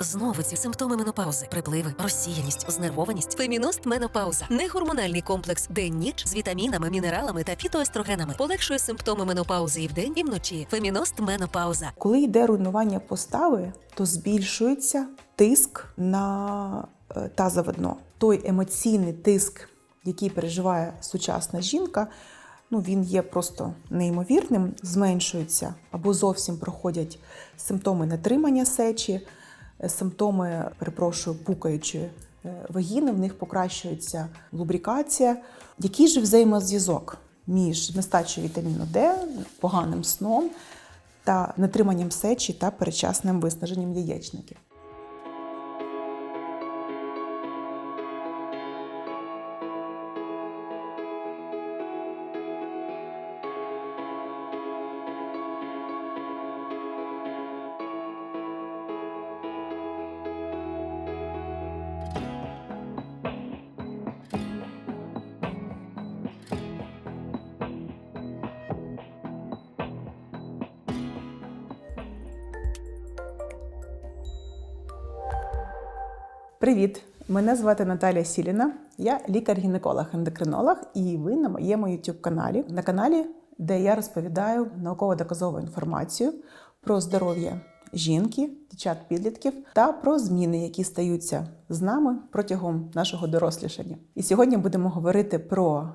Знову ці симптоми менопаузи, припливи, розсіяність, знервованість. Феміност менопауза негормональний комплекс день-ніч з вітамінами, мінералами та фітоестрогенами полегшує симптоми менопаузи і вдень, і вночі. Феміност менопауза. Коли йде руйнування постави, то збільшується тиск на е, тазове дно. Той емоційний тиск, який переживає сучасна жінка, ну він є просто неймовірним, зменшується або зовсім проходять симптоми нетримання сечі, симптоми, перепрошую, пукаючої е, вагіни, в них покращується лубрикація. Який же взаємозв'язок між нестачею вітаміну Д, поганим сном та нетриманням сечі та передчасним виснаженням яєчників? Привіт! Мене звати Наталія Сіліна. Я лікар-гінеколог-ендокринолог, і ви на моєму youtube каналі на каналі, де я розповідаю науково-доказову інформацію про здоров'я жінки, дівчат, підлітків та про зміни, які стаються з нами протягом нашого дорослішання. І сьогодні будемо говорити про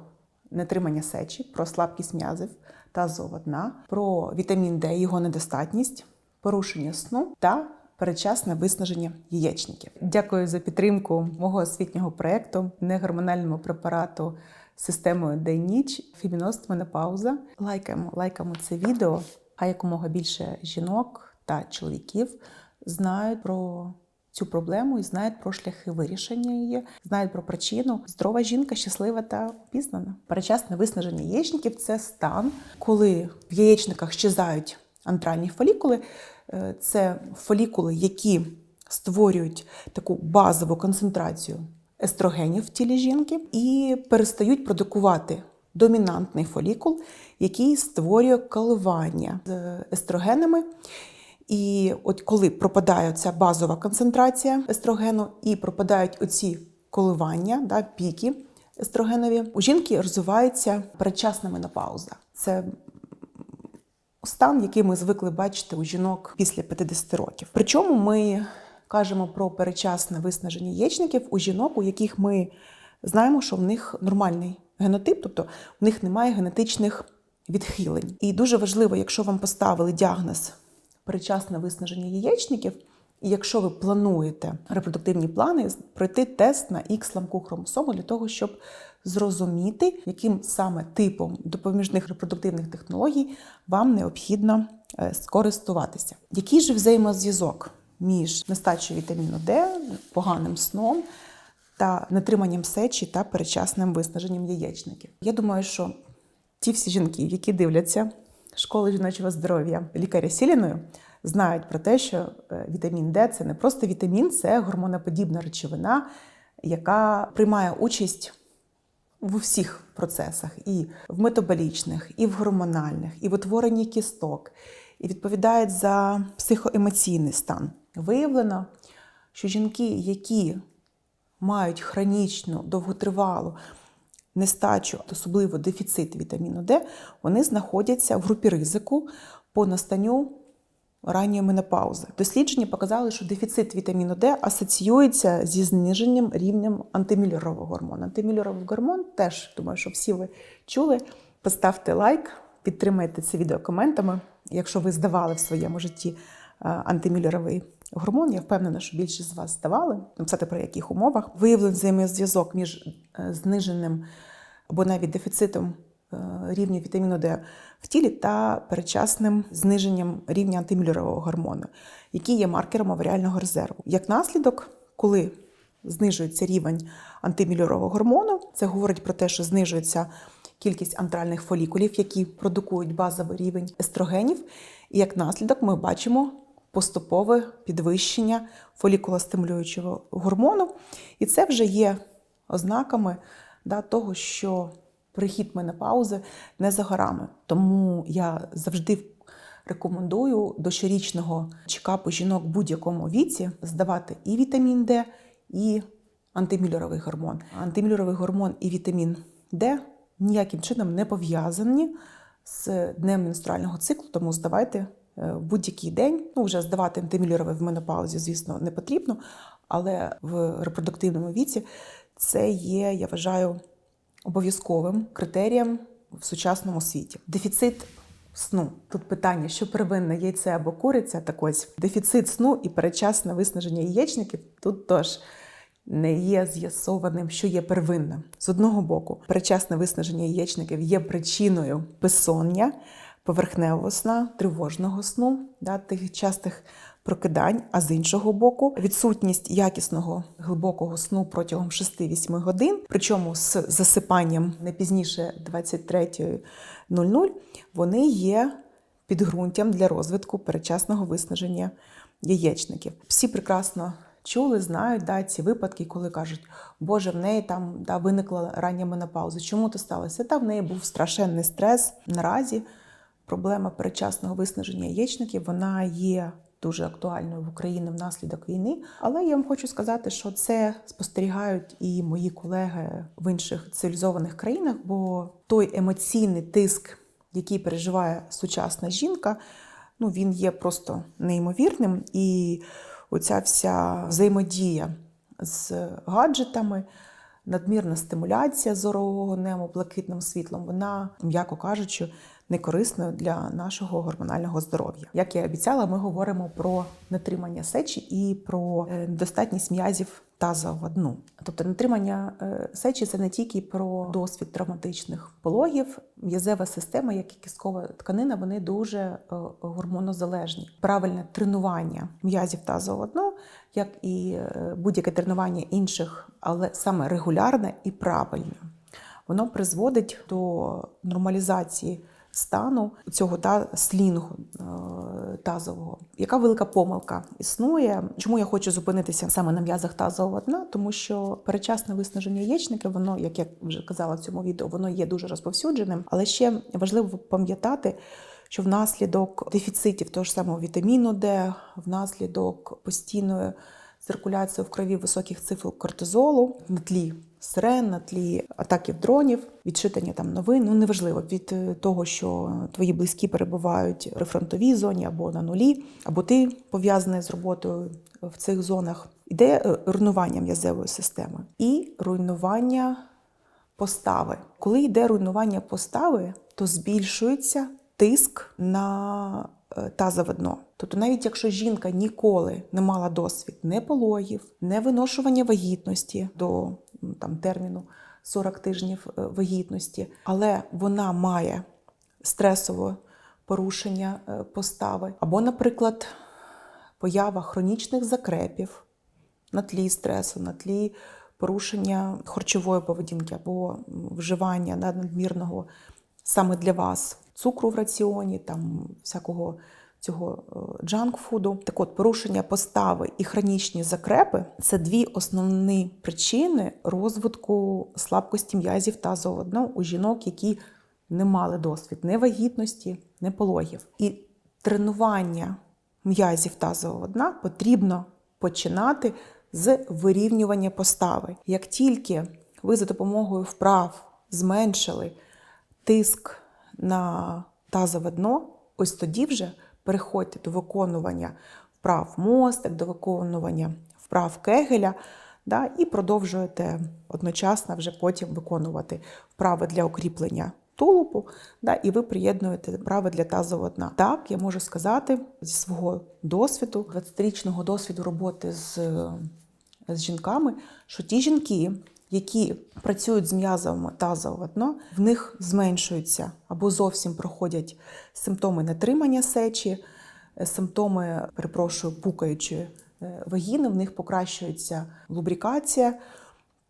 нетримання сечі, про слабкість м'язів та дна, про вітамін Д, його недостатність, порушення сну та передчасне виснаження яєчників. Дякую за підтримку мого освітнього проєкту негормональному препарату системою День-ніч Феміност Менопауза. Лайкаємо, лайкаємо це відео, а якомога більше жінок та чоловіків знають про цю проблему і знають про шляхи вирішення її, знають про причину. Здорова жінка щаслива та пізнана. Передчасне виснаження яєчників це стан, коли в яєчниках щезають антральні фолікули. Е, Це фолікули, які створюють таку базову концентрацію естрогенів в тілі жінки і перестають продукувати домінантний фолікул, який створює коливання з естрогенами. І от коли пропадає ця базова концентрація естрогену і пропадають оці коливання, да, піки естрогенові, у жінки розвивається передчасна менопауза. Це стан, який ми звикли бачити у жінок після 50 років. Причому ми кажемо про передчасне виснаження яєчників у жінок, у яких ми знаємо, що в них нормальний генотип, тобто в них немає генетичних відхилень. І дуже важливо, якщо вам поставили діагноз передчасне виснаження яєчників, і якщо ви плануєте репродуктивні плани, пройти тест на X ламку хромосому для того, щоб зрозуміти, яким саме типом допоміжних репродуктивних технологій вам необхідно е, скористуватися. Який же взаємозв'язок між нестачею вітаміну Д, поганим сном та нетриманням сечі та передчасним виснаженням яєчників? Я думаю, що ті всі жінки, які дивляться школи жіночого здоров'я лікаря Сіліною, знають про те, що е, вітамін Д це не просто вітамін, це гормоноподібна речовина, яка приймає участь в усіх процесах: і в метаболічних, і в гормональних, і в утворенні кісток, і відповідає за психоемоційний стан. Виявлено, що жінки, які мають хронічну, довготривалу нестачу, особливо дефіцит вітаміну Д, вони знаходяться в групі ризику по настанню ранньої менопаузи. Дослідження показали, що дефіцит вітаміну Д асоціюється зі зниженням рівнем антимюллерового гормону. Антимюллеровий гормон теж думаю, що всі ви чули. Поставте лайк, підтримайте це відео коментами. Якщо ви здавали в своєму житті е, антимюллеровий гормон, я впевнена, що більшість з вас здавали. Написати про яких умовах. Виявлений взаємозв'язок між е, зниженим або навіть дефіцитом е, рівня вітаміну Д в тілі та передчасним зниженням рівня антимюллерового гормону, який є маркером аваріального резерву. Як наслідок, коли знижується рівень антимюллерового гормону, це говорить про те, що знижується кількість антральних фолікулів, які продукують базовий рівень естрогенів. І як наслідок ми бачимо поступове підвищення фолікулостимулюючого гормону. І це вже є ознаками да, того, що прихід менопаузи не за горами. Тому я завжди рекомендую до щорічного чекапу жінок в будь-якому віці здавати і вітамін Д, і антимюллеровий гормон. Антимюллеровий гормон і вітамін Д ніяким чином не пов'язані з днем менструального циклу, тому здавайте е, в будь-який день. Ну, вже здавати антимюллеровий в менопаузі, звісно, не потрібно, але в репродуктивному віці це є, я вважаю, обов'язковим критерієм в сучасному світі. Дефіцит сну. Тут питання, що первинне яйце або куриця, так ось дефіцит сну і передчасне виснаження яєчників тут теж не є з'ясованим, що є первинним. З одного боку, передчасне виснаження яєчників є причиною безсоння, поверхневого сна, тривожного сну, да, тих частих прокидань, а з іншого боку, відсутність якісного глибокого сну протягом 6-8 годин, причому з засипанням не пізніше 23.00, вони є підґрунтям для розвитку передчасного виснаження яєчників. Всі прекрасно чули, знають да, ці випадки, коли кажуть, Боже, в неї там да, виникла рання менопауза. Чому це сталося? Та в неї був страшенний стрес. Наразі проблема передчасного виснаження яєчників вона є дуже актуальною в Україні внаслідок війни. Але я вам хочу сказати, що це спостерігають і мої колеги в інших цивілізованих країнах, бо той емоційний тиск, який переживає сучасна жінка, ну він є просто неймовірним. І оця вся взаємодія з гаджетами, надмірна стимуляція зорового нему блакитним світлом, вона, м'яко кажучи, не корисною для нашого гормонального здоров'я. Як я і обіцяла, ми говоримо про нетримання сечі і про е, недостатність м'язів тазового дну. Тобто нетримання е, сечі це не тільки про досвід травматичних пологів. М'язева система, як і кісткова тканина, вони дуже е, гормонозалежні. Правильне тренування м'язів тазового дну, як і будь-яке тренування інших, але саме регулярне і правильне, воно призводить до нормалізації стану цього та слінгу е, тазового. Яка велика помилка існує? Чому я хочу зупинитися саме на м'язах тазового дна? Тому що передчасне виснаження яєчника, воно, як я вже казала в цьому відео, воно є дуже розповсюдженим, але ще важливо пам'ятати. Що внаслідок дефіцитів того ж самого вітаміну Д, внаслідок постійної циркуляції в крові високих цифр кортизолу на тлі сирен, на тлі атаків дронів, відчитання там новин. Ну неважливо від е, того, що твої близькі перебувають в фронтовій зоні або на нулі, або ти пов'язаний з роботою в цих зонах. Іде е, руйнування м'язевої системи і руйнування постави. Коли йде руйнування постави, то збільшується тиск на е, тазове дно. Тобто, навіть якщо жінка ніколи не мала досвід не пологів, не виношування вагітності до там терміну 40 тижнів е, вагітності, але вона має стресове порушення е, постави, або, наприклад, поява хронічних закрепів на тлі стресу, на тлі порушення харчової поведінки або вживання надмірного саме для вас цукру в раціоні, там всякого цього джанк-фуду. Так от, порушення постави і хронічні закрепи це дві основні причини розвитку слабкості м'язів тазового дна у жінок, які не мали досвід не вагітності, не пологів. І тренування м'язів тазового дна потрібно починати з вирівнювання постави. Як тільки ви за допомогою вправ зменшили тиск на тазове дно, ось тоді вже переходьте до виконування вправ мостик, до виконування вправ кегеля, да, і продовжуєте одночасно вже потім виконувати вправи для укріплення тулупу, да, і ви приєднуєте вправи для тазового дна. Так, я можу сказати зі свого досвіду, 20-річного досвіду роботи з, з жінками, що ті жінки, які працюють з м'язами тазового дна, в них зменшуються або зовсім проходять симптоми нетримання сечі, е, симптоми, перепрошую, пукаючої е, вагіни, в них покращується лубрикація,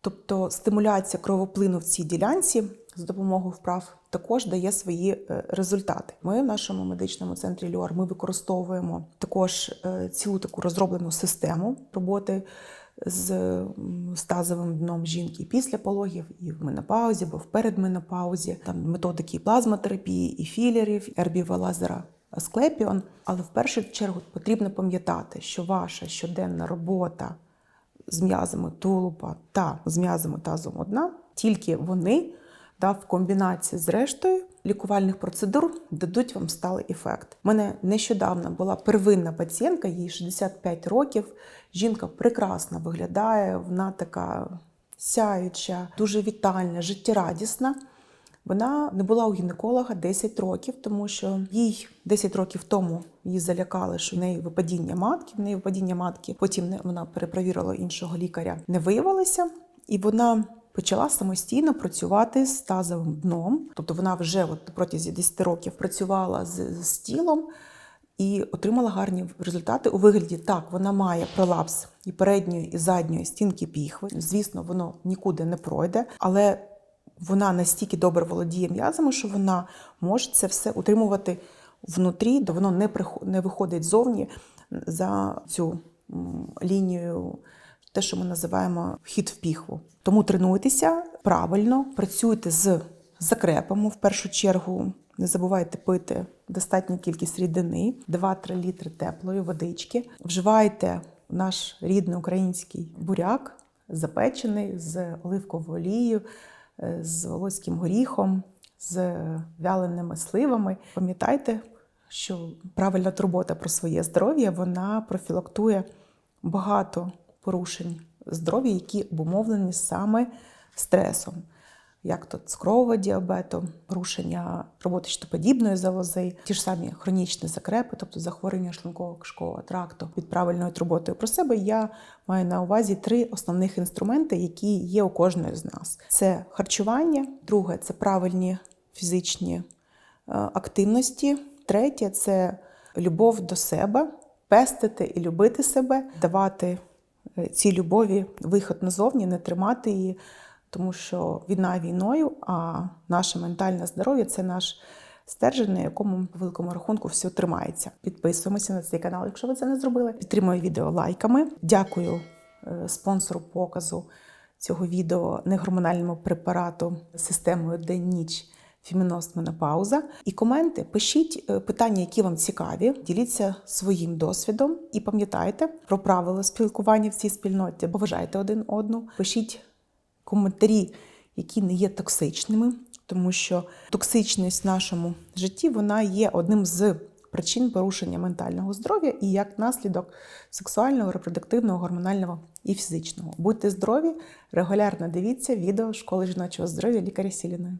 тобто стимуляція кровоплину в цій ділянці з допомогою вправ також дає свої е, результати. Ми в нашому медичному центрі Люар ми використовуємо також цілу таку розроблену систему роботи з тазовим дном жінки після пологів, і в менопаузі, або в передменопаузі. Там методики і плазмотерапії, і філерів, ербіва лазера Асклепіон. Але в першу чергу потрібно пам'ятати, що ваша щоденна робота з м'язами тулупа та з м'язами тазом одна, тільки вони да, в комбінації з рештою лікувальних процедур дадуть вам сталий ефект. У мене нещодавно була первинна пацієнтка, їй 65 років. Жінка прекрасно виглядає, вона така сяюча, дуже вітальна, життєрадісна. Вона не була у гінеколога 10 років, тому що їй 10 років тому її залякали, що в неї випадіння матки. В неї випадіння матки. Потім вона перепровірила іншого лікаря, не виявилося, і вона почала самостійно працювати з тазовим дном. Тобто вона вже от протягом 10 років працювала з, з тілом і отримала гарні результати у вигляді. Так, вона має пролапс і передньої, і задньої стінки піхви. Звісно, воно нікуди не пройде, але вона настільки добре володіє м'язами, що вона може це все утримувати внутрі, де воно не не виходить зовні за цю лінію, те, що ми називаємо вхід в піхву. Тому тренуйтеся правильно, працюйте з закрепами в першу чергу. Не забувайте пити достатню кількість рідини, 2-3 літри теплої водички. Вживайте наш рідний український буряк, запечений з оливковою олією, е, з волоським горіхом, з вяленими сливами. Пам'ятайте, що правильна турбота про своє здоров'я вона профілактує багато порушень здоров'я, які обумовлені саме стресом, як то цукрового діабету, порушення роботи щитоподібної залози, ті ж самі хронічні закрепи, тобто захворювання шлунково кишкового тракту під правильною турботою про себе. Я маю на увазі три основних інструменти, які є у кожної з нас: це харчування, друге це правильні фізичні е, активності. Третє це любов до себе, пестити і любити себе, давати цій любові виход назовні, не тримати її, тому що війна війною, а наше ментальне здоров'я це наш стержень, на якому по великому рахунку все тримається. Підписуємося на цей канал, якщо ви це не зробили. Підтримую відео лайками. Дякую е, спонсору показу цього відео негормональному препарату системою день-ніч. Феміност менопауза. І коменти пишіть е, питання, які вам цікаві, діліться своїм досвідом і пам'ятайте про правила спілкування в цій спільноті. Поважайте один одну. Пишіть коментарі, які не є токсичними, тому що токсичність в нашому житті вона є одним з причин порушення ментального здоров'я і як наслідок сексуального, репродуктивного, гормонального і фізичного. Будьте здорові, регулярно дивіться відео школи жіночого здоров'я лікаря Сіліної.